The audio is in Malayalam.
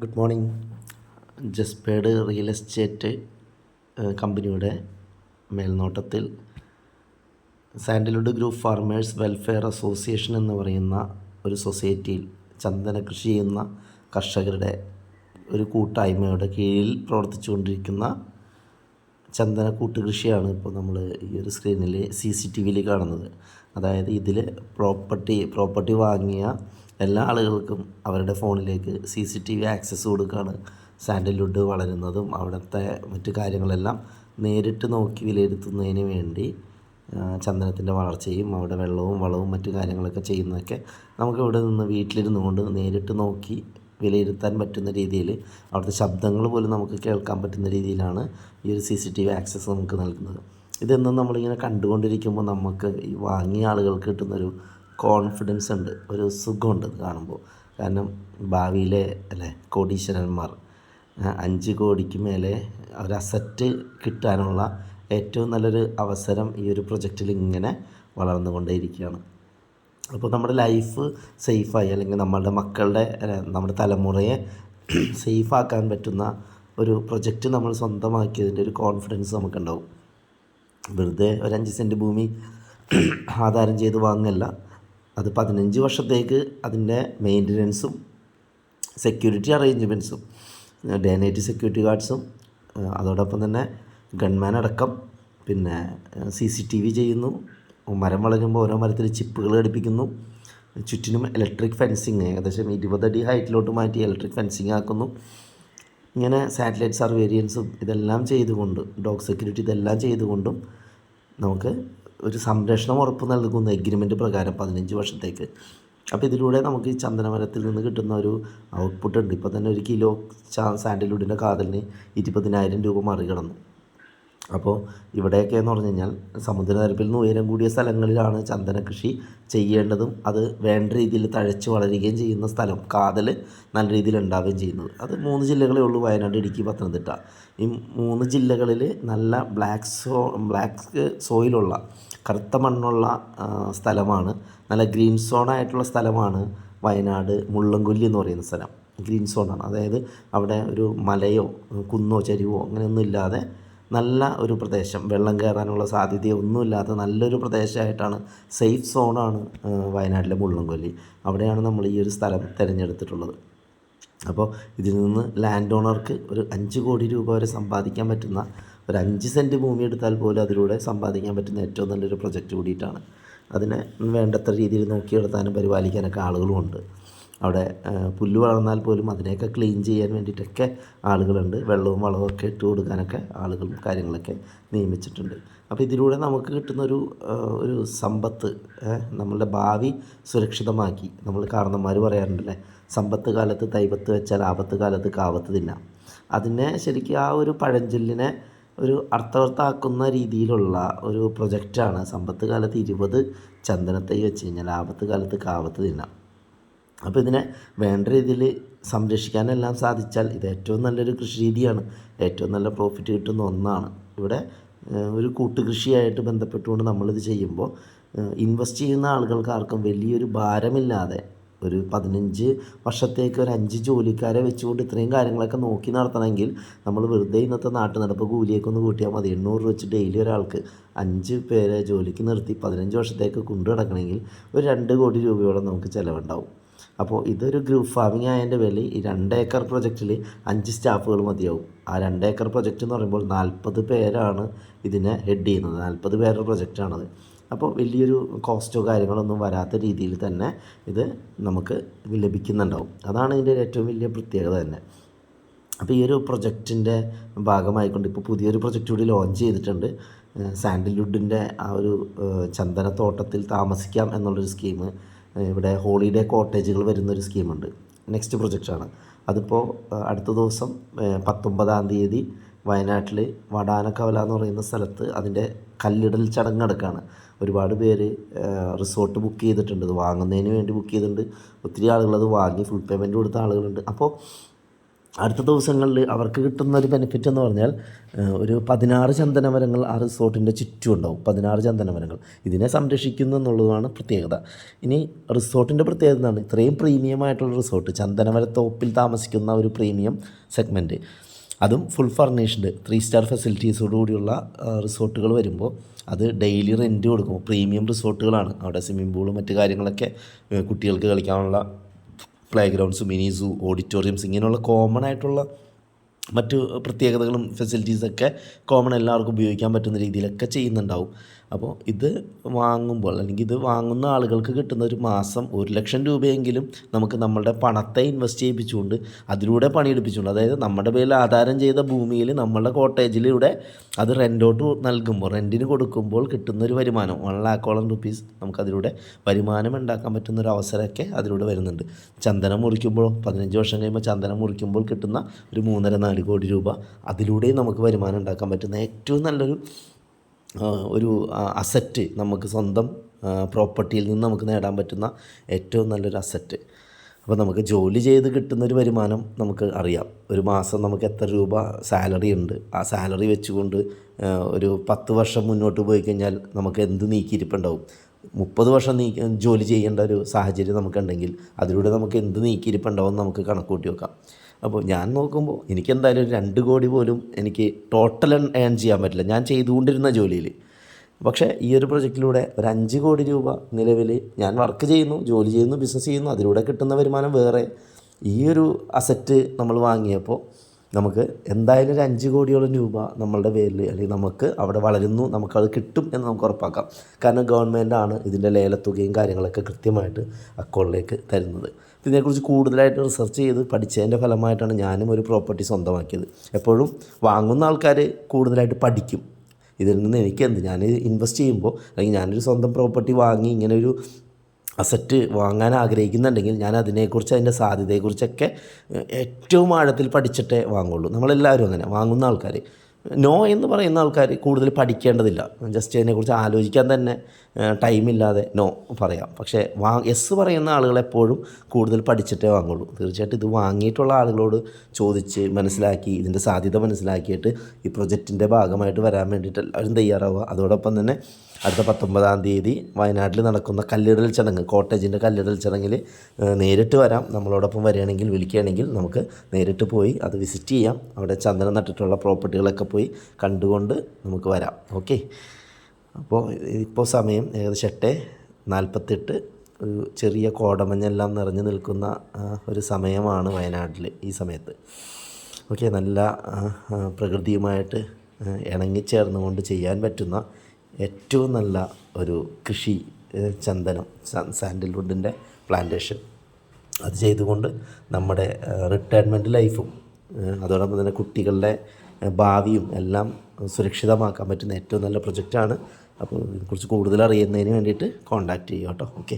Good morning. ജസ്പേഡ് റിയൽ എസ്റ്റേറ്റ് കമ്പനിയുടെ മേൽനോട്ടത്തിൽ sandalwood group farmers welfare association എന്ന് പറയുന്ന ഒരു സൊസൈറ്റിയിൽ ചന്ദന കൃഷി ചെയ്യുന്ന കർഷകരുടെ ഒരു കൂട്ടായ്മയുടെ കീഴിൽ പ്രവർത്തിച്ചു കൊണ്ടിരിക്കുന്ന ചന്ദന കൂട്ടുകൃഷിയാണ് ഇപ്പോൾ നമ്മൾ ഈ ഒരു സ്ക്രീനിൽ സി സി ടി വിയിൽ കാണുന്നത്. അതായത് ഇതിൽ പ്രോപ്പർട്ടി പ്രോപ്പർട്ടി വാങ്ങിയ എല്ലാ ആളുകൾക്കും അവരുടെ ഫോണിലേക്ക് C C T V access കൊടുക്കുകയാണ് സാൻഡൽവുഡ് വളരുന്നതും അവിടുത്തെ മറ്റു കാര്യങ്ങളെല്ലാം നേരിട്ട് നോക്കി വിലയിരുത്തുന്നതിന് വേണ്ടി ചന്ദനത്തിന്റെ വളർച്ചയും അവിടെ വെള്ളവും വളവും മറ്റു കാര്യങ്ങളൊക്കെ ചെയ്യുന്നതൊക്കെ നമുക്ക് ഇവിടെ നിന്ന് വീട്ടിലിരുന്നു കൊണ്ട് നേരിട്ട് നോക്കി വിലയിരുത്താൻ പറ്റുന്ന രീതിയിൽ അവിടുത്തെ ശബ്ദങ്ങൾ പോലും നമുക്ക് കേൾക്കാൻ പറ്റുന്ന രീതിയിലാണ് ഈ ഒരു C C T V access നമുക്ക് നൽകുന്നത്. ഇതെന്നും നമ്മളിങ്ങനെ കണ്ടുകൊണ്ടിരിക്കുമ്പോൾ നമുക്ക് ഈ വാങ്ങിയ ആളുകൾക്ക് കിട്ടുന്നൊരു കോൺഫിഡൻസ് ഉണ്ട്. ഒരു സുഖമുണ്ട് കാണുമ്പോൾ. കാരണം ഭാവിയിലെ അല്ലേ കോടീശ്വരന്മാർ അഞ്ച് കോടിക്ക് മേലെ ഒരു അസറ്റ് കിട്ടാനുള്ള ഏറ്റവും നല്ലൊരു അവസരം ഈ ഒരു പ്രൊജക്റ്റിൽ ഇങ്ങനെ വളർന്നുകൊണ്ടേയിരിക്കുകയാണ്. അപ്പോൾ നമ്മുടെ ലൈഫ് സേഫായി അല്ലെങ്കിൽ നമ്മളുടെ മക്കളുടെ നമ്മുടെ തലമുറയെ സേഫാക്കാൻ പറ്റുന്ന ഒരു പ്രൊജക്റ്റ് നമ്മൾ സ്വന്തമാക്കിയതിന്റെ ഒരു കോൺഫിഡൻസ് നമുക്കുണ്ടാവും. വെറുതെ ഒരു അഞ്ച് സെന്റ് ഭൂമി ആധാരം ചെയ്ത് വാങ്ങല്ല. അത് പതിനഞ്ച് വർഷത്തേക്ക് അതിന്റെ മെയിന്റനൻസും സെക്യൂരിറ്റി അറേഞ്ച്മെന്റ്സും ഡേ നൈറ്റ് സെക്യൂരിറ്റി ഗാർഡ്സും അതോടൊപ്പം തന്നെ ഗൺമാൻ അടക്കം പിന്നെ സി സി ടി വി ചെയ്യുന്നു മരം വളരുമ്പോൾ ഓരോ മരത്തിൽ ചിപ്പുകൾ ഘടിപ്പിക്കുന്നു ചുറ്റിനും ഇലക്ട്രിക് ഫെൻസിങ് ഏകദേശം ഇരുപതടി ഹൈറ്റിലോട്ട് മാറ്റി ഇലക്ട്രിക് ഫെൻസിങ് ആക്കുന്നു. ഇങ്ങനെ സാറ്റലൈറ്റ് സർവേരിയൻസും ഇതെല്ലാം ചെയ്തുകൊണ്ട് ഡോഗ് സെക്യൂരിറ്റി ഇതെല്ലാം ചെയ്തുകൊണ്ടും നമുക്ക് ഒരു സംരക്ഷണം ഉറപ്പ് നൽകുന്ന എഗ്രിമെന്റ് പ്രകാരം പതിനഞ്ച് വർഷത്തേക്ക്. അപ്പോൾ ഇതിലൂടെ നമുക്ക് ഈ ചന്ദനമരത്തിൽ നിന്ന് കിട്ടുന്ന ഒരു ഔട്ട്പുട്ട് ഉണ്ട്. ഇപ്പോൾ തന്നെ ഒരു കിലോ സാൻഡൽവുഡിന്റെ കാതലിന് ഇരുപതിനായിരം രൂപ മറികടന്നു. അപ്പോൾ ഇവിടെയൊക്കെ എന്ന് പറഞ്ഞു കഴിഞ്ഞാൽ സമുദ്രനിരപ്പിൽ നിന്ന് ഉയരം കൂടിയ സ്ഥലങ്ങളിലാണ് ചന്ദന കൃഷി ചെയ്യേണ്ടതും അത് വേണ്ട രീതിയിൽ തഴച്ച് വളരുകയും ചെയ്യുന്ന സ്ഥലം കാതൽ നല്ല രീതിയിൽ ഉണ്ടാവുകയും ചെയ്യുന്നത്. അത് മൂന്ന് ജില്ലകളേ ഉള്ളൂ വയനാട് ഇടുക്കി പത്തനംതിട്ട. ഈ മൂന്ന് ജില്ലകളിൽ നല്ല ബ്ലാക്ക് സോ ബ്ലാക്ക് സോയിലുള്ള കറുത്ത മണ്ണുള്ള സ്ഥലമാണ്. നല്ല ഗ്രീൻ സോൺ ആയിട്ടുള്ള സ്ഥലമാണ് വയനാട് മുള്ളംകൊല്ലി എന്ന് പറയുന്ന സ്ഥലം. ഗ്രീൻ സോണാണ്. അതായത് അവിടെ ഒരു മലയോ കുന്നോ ചരിവോ അങ്ങനെയൊന്നും ഇല്ലാതെ നല്ല ഒരു പ്രദേശം. വെള്ളം കയറാനുള്ള സാധ്യതയൊന്നുമില്ലാത്ത നല്ലൊരു പ്രദേശമായിട്ടാണ് സേഫ് സോണാണ് വയനാട്ടിലെ മുള്ളംകൊല്ലി. അവിടെയാണ് നമ്മൾ ഈ ഒരു സ്ഥലം തിരഞ്ഞെടുത്തിട്ടുള്ളത്. അപ്പോൾ ഇതിൽ നിന്ന് ലാൻഡ് ഓണർക്ക് ഒരു അഞ്ച് കോടി രൂപ വരെ സമ്പാദിക്കാൻ പറ്റുന്ന ഒരു അഞ്ച് സെന്റ് ഭൂമി എടുത്താൽ പോലും അതിലൂടെ സമ്പാദിക്കാൻ പറ്റുന്ന ഏറ്റവും നല്ലൊരു പ്രൊജക്റ്റ് കൂടിയിട്ടാണ്. അതിനെ വേണ്ടത്ര രീതിയിൽ നോക്കിയെടുത്താനും പരിപാലിക്കാനൊക്കെ ആളുകളുമുണ്ട്. അവിടെ പുല്ല് വളർന്നാൽ പോലും അതിനെയൊക്കെ ക്ലീൻ ചെയ്യാൻ വേണ്ടിയിട്ടൊക്കെ ആളുകളുണ്ട്. വെള്ളവും വളവും ഒക്കെ ഇട്ട് കൊടുക്കാനൊക്കെ ആളുകളും കാര്യങ്ങളൊക്കെ നിയമിച്ചിട്ടുണ്ട്. അപ്പോൾ ഇതിലൂടെ നമുക്ക് കിട്ടുന്ന ഒരു ഒരു സമ്പത്ത് നമ്മളുടെ ഭാവി സുരക്ഷിതമാക്കി. നമ്മൾ കാരണന്മാർ പറയാറുണ്ടല്ലേ സമ്പത്ത് കാലത്ത് തൈപത്ത് വെച്ചാൽ ആപത്ത് കാലത്ത് കാവത്ത് തിന്നാം. അതിനെ ശരിക്കും ആ ഒരു പഴഞ്ചൊല്ലിനെ ഒരു അർത്ഥവത്താക്കുന്ന രീതിയിലുള്ള ഒരു പ്രൊജക്റ്റാണ് സമ്പത്ത് കാലത്ത് ഇരുപത് ചന്ദനത്തൈ വെച്ച് കഴിഞ്ഞാൽ ആപത്ത് കാലത്ത് കാവത്ത് തിന്നാം. അപ്പോൾ ഇതിനെ വേണ്ട രീതിയിൽ സംരക്ഷിക്കാനെല്ലാം സാധിച്ചാൽ ഇത് ഏറ്റവും നല്ലൊരു കൃഷി രീതിയാണ് ഏറ്റവും നല്ല പ്രോഫിറ്റ് കിട്ടുന്ന ഒന്നാണ്. ഇവിടെ ഒരു കൂട്ടുകൃഷിയായിട്ട് ബന്ധപ്പെട്ടുകൊണ്ട് നമ്മളിത് ചെയ്യുമ്പോൾ ഇൻവെസ്റ്റ് ചെയ്യുന്ന ആളുകൾക്ക് ആർക്കും വലിയൊരു ഭാരമില്ലാതെ ഒരു പതിനഞ്ച് വർഷത്തേക്ക് ഒരു അഞ്ച് ജോലിക്കാരെ വെച്ചുകൊണ്ട് ഇത്രയും കാര്യങ്ങളൊക്കെ നോക്കി നടത്തണമെങ്കിൽ നമ്മൾ വെറുതെ ഇന്നത്തെ നാട്ടു നടപ്പ് കൂലിയൊക്കെ ഒന്ന് കൂട്ടിയാൽ മതി. എണ്ണൂറ് രൂപ വെച്ച് ഡെയിലി ഒരാൾക്ക് അഞ്ച് പേരെ ജോലിക്ക് നിർത്തി പതിനഞ്ച് വർഷത്തേക്ക് കൊണ്ടു നടക്കണമെങ്കിൽ ഒരു രണ്ട് കോടി രൂപയോളം നമുക്ക് ചിലവുണ്ടാവും. അപ്പോൾ ഇതൊരു ഗ്രൂപ്പ് ഫാമിംഗ് ആയതിന്റെ പേരിൽ ഈ രണ്ട് ഏക്കർ പ്രൊജക്റ്റിൽ അഞ്ച് സ്റ്റാഫുകൾ മതിയാവും. ആ രണ്ട് ഏക്കർ പ്രൊജക്റ്റ് എന്ന് പറയുമ്പോൾ നാൽപ്പത് പേരാണ് ഇതിനെ ഹെഡ് ചെയ്യുന്നത്. നാൽപ്പത് പേരുടെ പ്രൊജക്റ്റാണത് അപ്പോൾ വലിയൊരു കോസ്റ്റോ കാര്യങ്ങളൊന്നും വരാത്ത രീതിയിൽ തന്നെ ഇത് നമുക്ക് ലഭിക്കുന്നുണ്ടാവും. അതാണ് ഇതിന്റെ ഏറ്റവും വലിയ പ്രത്യേകത തന്നെ. അപ്പോൾ ഈ ഒരു പ്രൊജക്റ്റിന്റെ ഭാഗമായിക്കൊണ്ട് ഇപ്പോൾ പുതിയൊരു പ്രൊജക്റ്റ് കൂടി ലോഞ്ച് ചെയ്തിട്ടുണ്ട്. സാൻഡൽവുഡിന്റെ ആ ഒരു ചന്ദനത്തോട്ടത്തിൽ താമസിക്കാം എന്നുള്ളൊരു സ്കീം ഇവിടെ ഹോളിഡേ കോട്ടേജുകൾ വരുന്നൊരു സ്കീമുണ്ട്. നെക്സ്റ്റ് പ്രൊജക്റ്റാണ്. അതിപ്പോൾ അടുത്ത ദിവസം പത്തൊമ്പതാം തീയതി വയനാട്ടിൽ വടാനക്കവല എന്ന് പറയുന്ന സ്ഥലത്ത് അതിന്റെ കല്ലിടൽ ചടങ്ങ് നടക്കുകയാണ് ഒരുപാട് പേര് റിസോർട്ട് ബുക്ക് ചെയ്തിട്ടുണ്ട്. ഇത് വാങ്ങുന്നതിന് വേണ്ടി ബുക്ക് ചെയ്തിട്ടുണ്ട്. ഒത്തിരി ആളുകൾ അത് വാങ്ങി ഫുൾ പേയ്മെന്റ് കൊടുത്ത ആളുകളുണ്ട്. അപ്പോൾ അടുത്ത ദിവസങ്ങളിൽ അവർക്ക് കിട്ടുന്ന ഒരു ബെനിഫിറ്റ് എന്ന് പറഞ്ഞാൽ ഒരു പതിനാറ് ചന്ദനമരങ്ങൾ ആ റിസോർട്ടിന്റെ ചുറ്റും ഉണ്ടാവും. പതിനാറ് ചന്ദനമരങ്ങൾ. ഇതിനെ സംരക്ഷിക്കുന്നു എന്നുള്ളതാണ് പ്രത്യേകത. ഇനി റിസോർട്ടിന്റെ പ്രത്യേകത എന്താണ്? ഇത്രയും പ്രീമിയമായിട്ടുള്ള റിസോർട്ട് ചന്ദനമരത്തോപ്പിൽ താമസിക്കുന്ന ഒരു പ്രീമിയം സെഗ്മെന്റ് അതും ഫുൾ ഫർണിഷ്ഡ് ത്രീ സ്റ്റാർ ഫെസിലിറ്റീസോടുകൂടിയുള്ള റിസോർട്ടുകൾ വരുമ്പോൾ അത് ഡെയിലി റെന്റ് കൊടുക്കും. പ്രീമിയം റിസോർട്ടുകളാണ്. അവിടെ സ്വിമ്മിംഗ് പൂളും മറ്റു കാര്യങ്ങളൊക്കെ കുട്ടികൾക്ക് കളിക്കാനുള്ള play grounds mini zoo auditoriums ഇങ്ങനെയുള്ള കോമൺ ആയിട്ടുള്ള മറ്റു പ്രത്യേകതകളും ഫെസിലിറ്റീസൊക്കെ കോമൺ എല്ലാവർക്കും ഉപയോഗിക്കാൻ പറ്റുന്ന രീതിയിലൊക്കെ ചെയ്യുന്നുണ്ടാവും. അപ്പോൾ ഇത് വാങ്ങുമ്പോൾ അല്ലെങ്കിൽ ഇത് വാങ്ങുന്ന ആളുകൾക്ക് കിട്ടുന്ന ഒരു മാസം ഒരു ലക്ഷം രൂപയെങ്കിലും നമുക്ക് നമ്മളുടെ പണത്തെ ഇൻവെസ്റ്റ് ചെയ്യിപ്പിച്ചുകൊണ്ട് അതിലൂടെ പണിയെടുപ്പിച്ചുകൊണ്ട് അതായത് നമ്മുടെ പേരിൽ ആധാരം ചെയ്ത ഭൂമിയിൽ നമ്മളുടെ കോട്ടേജിലൂടെ അത് റെന്റോട്ട് നൽകുമ്പോൾ റെന്റിന് കൊടുക്കുമ്പോൾ കിട്ടുന്ന ഒരു വരുമാനം വൺ ലാക്കോളം റുപ്പീസ് നമുക്കതിലൂടെ വരുമാനം ഉണ്ടാക്കാൻ പറ്റുന്ന ഒരു അവസരമൊക്കെ അതിലൂടെ വരുന്നുണ്ട്. ചന്ദനം മുറിക്കുമ്പോൾ പതിനഞ്ച് വർഷം കഴിയുമ്പോൾ ചന്ദനം മുറിക്കുമ്പോൾ കിട്ടുന്ന ഒരു മൂന്നര നാല് കോടി രൂപ അതിലൂടെയും നമുക്ക് വരുമാനം ഉണ്ടാക്കാൻ പറ്റുന്ന ഏറ്റവും നല്ലൊരു ഒരു അസറ്റ് നമുക്ക് സ്വന്തം പ്രോപ്പർട്ടിയിൽ നിന്ന് നമുക്ക് നേടാൻ പറ്റുന്ന ഏറ്റവും നല്ലൊരു അസറ്റ് അപ്പോൾ നമുക്ക് ജോലി ചെയ്ത് കിട്ടുന്നൊരു വരുമാനം നമുക്ക് അറിയാം. ഒരു മാസം നമുക്ക് എത്ര രൂപ സാലറി ഉണ്ട്. ആ സാലറി വെച്ചുകൊണ്ട് ഒരു പത്ത് വർഷം മുന്നോട്ട് പോയി കഴിഞ്ഞാൽ നമുക്ക് എന്ത് നീക്കിയിരിപ്പുണ്ടാവും? മുപ്പത് വർഷം നീ ജോലി ചെയ്യേണ്ട ഒരു സാഹചര്യം നമുക്കുണ്ടെങ്കിൽ അതിലൂടെ നമുക്ക് എന്ത് നീക്കിയിരിപ്പുണ്ടാവും നമുക്ക് കണക്കൂട്ടി വെക്കാം അപ്പോൾ ഞാൻ നോക്കുമ്പോൾ എനിക്കെന്തായാലും ഒരു രണ്ട് കോടി പോലും എനിക്ക് ടോട്ടൽ ഏൺ ചെയ്യാൻ പറ്റില്ല. ഞാൻ ചെയ്തുകൊണ്ടിരുന്ന ജോലിയിൽ. പക്ഷേ ഈ ഒരു പ്രൊജക്റ്റിലൂടെ ഒരു അഞ്ച് കോടി രൂപ നിലവിൽ ഞാൻ വർക്ക് ചെയ്യുന്നു ജോലി ചെയ്യുന്നു ബിസിനസ് ചെയ്യുന്നു അതിലൂടെ കിട്ടുന്ന വരുമാനം വേറെ ഈ ഒരു അസറ്റ് നമ്മൾ വാങ്ങിയപ്പോൾ നമുക്ക് എന്തായാലും ഒരു അഞ്ച് കോടിയോളം രൂപ നമ്മളുടെ പേരിൽ അല്ലെങ്കിൽ നമുക്ക് അവിടെ വളരുന്നു നമുക്കത് കിട്ടും എന്ന് നമുക്ക് ഉറപ്പാക്കാം. കാരണം ഗവൺമെന്റാണ് ഇതിന്റെ ലേലത്തുകയും കാര്യങ്ങളൊക്കെ കൃത്യമായിട്ട് അക്കൗണ്ടിലേക്ക് തരുന്നത്. ഇതിനെക്കുറിച്ച് കൂടുതലായിട്ട് റിസർച്ച് ചെയ്ത് പഠിച്ചതിന്റെ ഫലമായിട്ടാണ് ഞാനും ഒരു പ്രോപ്പർട്ടി സ്വന്തമാക്കിയത്. എപ്പോഴും വാങ്ങുന്ന ആൾക്കാർ കൂടുതലായിട്ട് പഠിക്കും. ഇതിൽ നിന്ന് എനിക്ക് എന്ത് ഞാൻ ഇൻവെസ്റ്റ് ചെയ്യുമ്പോൾ അല്ലെങ്കിൽ ഞാനൊരു സ്വന്തം പ്രോപ്പർട്ടി വാങ്ങി ഇങ്ങനെ ഒരു അസറ്റ് വാങ്ങാൻ ആഗ്രഹിക്കുന്നുണ്ടെങ്കിൽ ഞാൻ അതിനെക്കുറിച്ച് അതിന്റെ സാധ്യതയെക്കുറിച്ചൊക്കെ ഏറ്റവും ആഴത്തിൽ പഠിച്ചിട്ടേ വാങ്ങുള്ളൂ. നമ്മളെല്ലാവരും അങ്ങനെ വാങ്ങുന്ന ആൾക്കാർ. നോ എന്ന് പറയുന്ന ആൾക്കാർ കൂടുതൽ പഠിക്കേണ്ടതില്ല. ജസ്റ്റ് അതിനെക്കുറിച്ച് ആലോചിക്കാൻ തന്നെ ടൈമില്ലാതെ നോ പറയാം. പക്ഷേ വാ എസ് പറയുന്ന ആളുകൾ എപ്പോഴും കൂടുതൽ പഠിച്ചിട്ടേ വാങ്ങുള്ളൂ. തീർച്ചയായിട്ടും ഇത് വാങ്ങിയിട്ടുള്ള ആളുകളോട് ചോദിച്ച് മനസ്സിലാക്കി ഇതിന്റെ സാധ്യത മനസ്സിലാക്കിയിട്ട് ഈ പ്രൊജക്റ്റിന്റെ ഭാഗമായിട്ട് വരാൻ വേണ്ടിയിട്ട് എല്ലാവരും തയ്യാറാവുക. അതോടൊപ്പം തന്നെ അടുത്ത പത്തൊമ്പതാം തീയതി വയനാട്ടിൽ നടക്കുന്ന കല്ലിടൽ ചടങ്ങ് കോട്ടേജിന്റെ കല്ലിടൽ ചടങ്ങിൽ നേരിട്ട് വരാം. നമ്മളോടൊപ്പം വരികയാണെങ്കിൽ വിളിക്കുകയാണെങ്കിൽ നമുക്ക് നേരിട്ട് പോയി അത് വിസിറ്റ് ചെയ്യാം. അവിടെ ചന്ദനം നട്ടിട്ടുള്ള പ്രോപ്പർട്ടികളൊക്കെ പോയി കണ്ടുകൊണ്ട് നമുക്ക് വരാം. ഓക്കെ? അപ്പോൾ ഇപ്പോൾ സമയം ഏകദേശം എട്ട് നാൽപ്പത്തെട്ട്. ഒരു ചെറിയ കോടമഞ്ഞെല്ലാം നിറഞ്ഞു നിൽക്കുന്ന ഒരു സമയമാണ് വയനാട്ടിൽ ഈ സമയത്ത്. ഓക്കെ? നല്ല പ്രകൃതിയുമായിട്ട് ഇണങ്ങിച്ചേർന്നുകൊണ്ട് ചെയ്യാൻ പറ്റുന്ന ഏറ്റവും നല്ല ഒരു കൃഷി ചന്ദനം സാൻഡിൽവുഡിന്റെ പ്ലാന്റേഷൻ അത് ചെയ്തുകൊണ്ട് നമ്മുടെ റിട്ടയർമെന്റ് ലൈഫും അതോടൊപ്പം തന്നെ കുട്ടികളുടെ ഭാവിയും എല്ലാം സുരക്ഷിതമാക്കാൻ പറ്റുന്ന ഏറ്റവും നല്ല പ്രൊജക്റ്റാണ് അപ്പോൾ ഇതിനെക്കുറിച്ച് കൂടുതൽ അറിയുന്നതിന് വേണ്ടിയിട്ട് കോൺടാക്റ്റ് ചെയ്യുക കേട്ടോ. ഓക്കെ